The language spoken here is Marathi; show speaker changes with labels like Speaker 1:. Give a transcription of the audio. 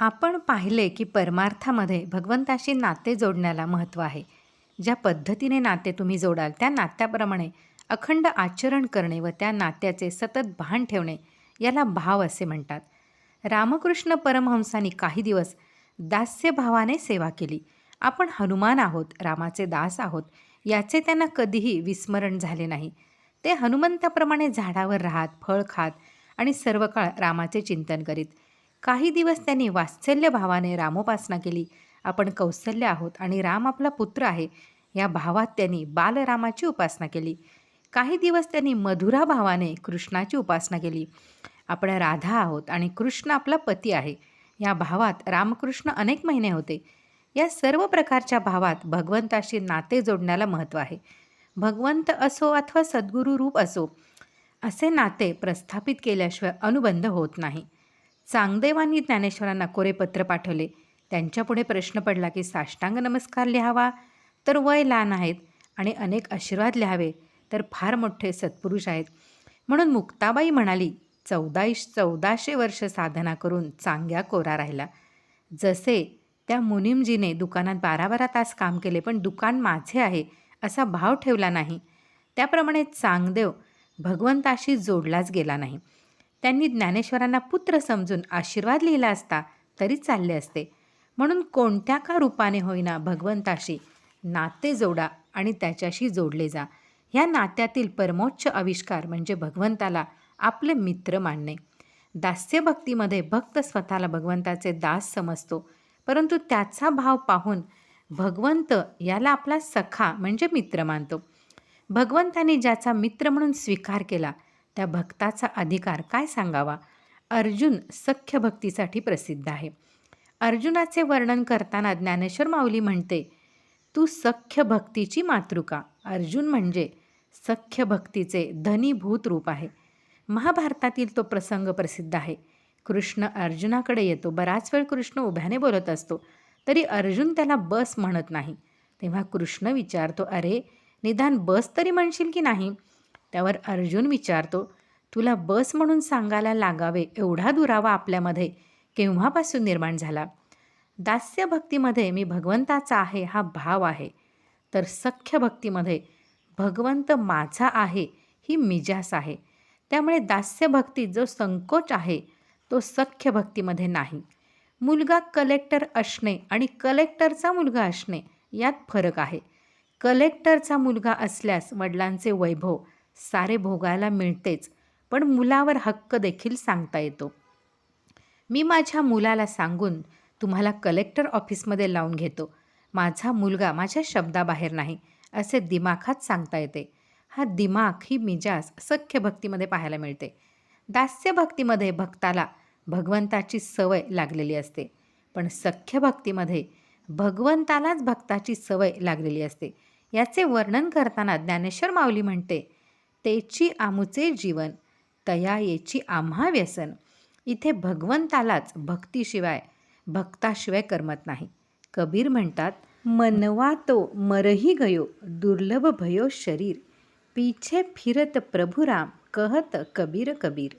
Speaker 1: आपण पाहिले की परमार्थामध्ये भगवंताशी नाते जोडण्याला महत्त्व आहे. ज्या पद्धतीने नाते तुम्ही जोडाल त्या नात्याप्रमाणे अखंड आचरण करणे व त्या नात्याचे सतत भान ठेवणे याला भाव असे म्हणतात. रामकृष्ण परमहंसांनी काही दिवस दास्यभावाने सेवा केली. आपण हनुमान आहोत रामाचे दास आहोत याचे त्यांना कधीही विस्मरण झाले नाही. ते हनुमंताप्रमाणे झाडावर राहत फळ खात आणि सर्व काळ रामाचे चिंतन करीत. काही दिवस त्यांनी वात्सल्य भावाने रामोपासना केली. आपण कौशल्य आहोत आणि राम आपला पुत्र आहे. या भावात त्यांनी बालरामाची उपासना केली. काही दिवस त्यांनी मधुरा भावाने कृष्णाची उपासना केली. आपण राधा आहोत आणि कृष्ण आपला पती आहे. या भावात रामकृष्ण अनेक महिने होते. या सर्व प्रकारच्या भावात भगवंताशी नाते जोडण्याला महत्त्व आहे. भगवंत असो अथवा सद्गुरू रूप असो असे नाते प्रस्थापित केल्याशिवाय अनुबंध होत नाही. चांगदेवांनी ज्ञानेश्वरांना कोरे पत्र पाठवले. त्यांच्यापुढे प्रश्न पडला की साष्टांग नमस्कार लिहावा. तर वय लहान आहेत आणि अनेक आशीर्वाद लिहावे तर फार मोठे सत्पुरुष आहेत. म्हणून मुक्ताबाई म्हणाली चौदाईश चौदाशे वर्ष साधना करून चांग्या कोरा राहिला. जसे त्या मुनिमजीने दुकानात बारा बारा तास काम केले पण दुकान माझे आहे असा भाव ठेवला नाही. त्याप्रमाणे चांगदेव भगवंताशी जोडलाच गेला नाही. त्यांनी ज्ञानेश्वरांना पुत्र समजून आशीर्वाद लिहिला असता तरी चालले असते. म्हणून कोणत्या का रूपाने होईना भगवंताशी नाते जोडा आणि त्याच्याशी जोडले जा. ह्या नात्यातील परमोच्च आविष्कार म्हणजे भगवंताला आपले मित्र मानणे. दास्यभक्तीमध्ये भक्त स्वतःला भगवंताचे दास समजतो. परंतु त्याचा भाव पाहून भगवंत याला आपला सखा म्हणजे मित्र मानतो. भगवंताने ज्याचा मित्र म्हणून स्वीकार केला त्या भक्ताचा अधिकार काय सांगावा? अर्जुन सख्य भक्तीसाठी प्रसिद्ध आहे. अर्जुनाचे वर्णन करताना ज्ञानेश्वर माऊली म्हणते तू सख्य भक्तीची मातृका. अर्जुन म्हणजे सख्य भक्तीचे धनीभूत रूप आहे. महाभारतातील तो प्रसंग प्रसिद्ध आहे. कृष्ण अर्जुनाकडे येतो. बराच वेळ कृष्ण उभ्याने बोलत असतो. तरी अर्जुन त्याला बस म्हणत नाही. तेव्हा कृष्ण विचारतो अरे निदान बस तरी म्हणशील की नाही? त्यावर अर्जुन विचारतो तुला बस म्हणून सांगायला लागावे एवढा दुरावा आपल्यामध्ये केव्हापासून निर्माण झाला? दास्य भक्तीमध्ये मी भगवंताचा आहे हा भाव आहे. तर सख्य भक्तीमध्ये भगवंत माझा आहे ही मिजास आहे. त्यामुळे दास्य भक्तीत जो संकोच आहे तो सख्य भक्तीमध्ये नाही. मुलगा कलेक्टर असणे आणि कलेक्टरचा मुलगा असणे यात फरक आहे. कलेक्टरचा मुलगा असल्यास वडिलांचे वैभव सारे भोगायला मिळतेच पण मुलावर हक्क देखील सांगता येतो. मी माझ्या मुलाला सांगून तुम्हाला कलेक्टर ऑफिसमध्ये लावून घेतो. माझा मुलगा माझ्या शब्दाबाहेर नाही असे दिमाखात सांगता येते. हा दिमाग ही मिजाज सख्य भक्तीमध्ये पाहायला मिळते. दास्य भक्तीमध्ये भक्ताला भगवंताची सवय लागलेली असते पण सख्य भक्तीमध्ये भगवंतालाच भक्ताची सवय लागलेली असते. याचे वर्णन करताना ज्ञानेश्वर माऊली म्हणते तेची आमुचे जीवन तया येची आम्हा व्यसन. इथे भगवंतालाच भक्तीशिवाय भक्ताशिवाय करमत नाही. कबीर म्हणतात मनवा तो मरही गयो दुर्लभ भयो शरीर. पीछे फिरत प्रभुराम कहत कबीर कबीर.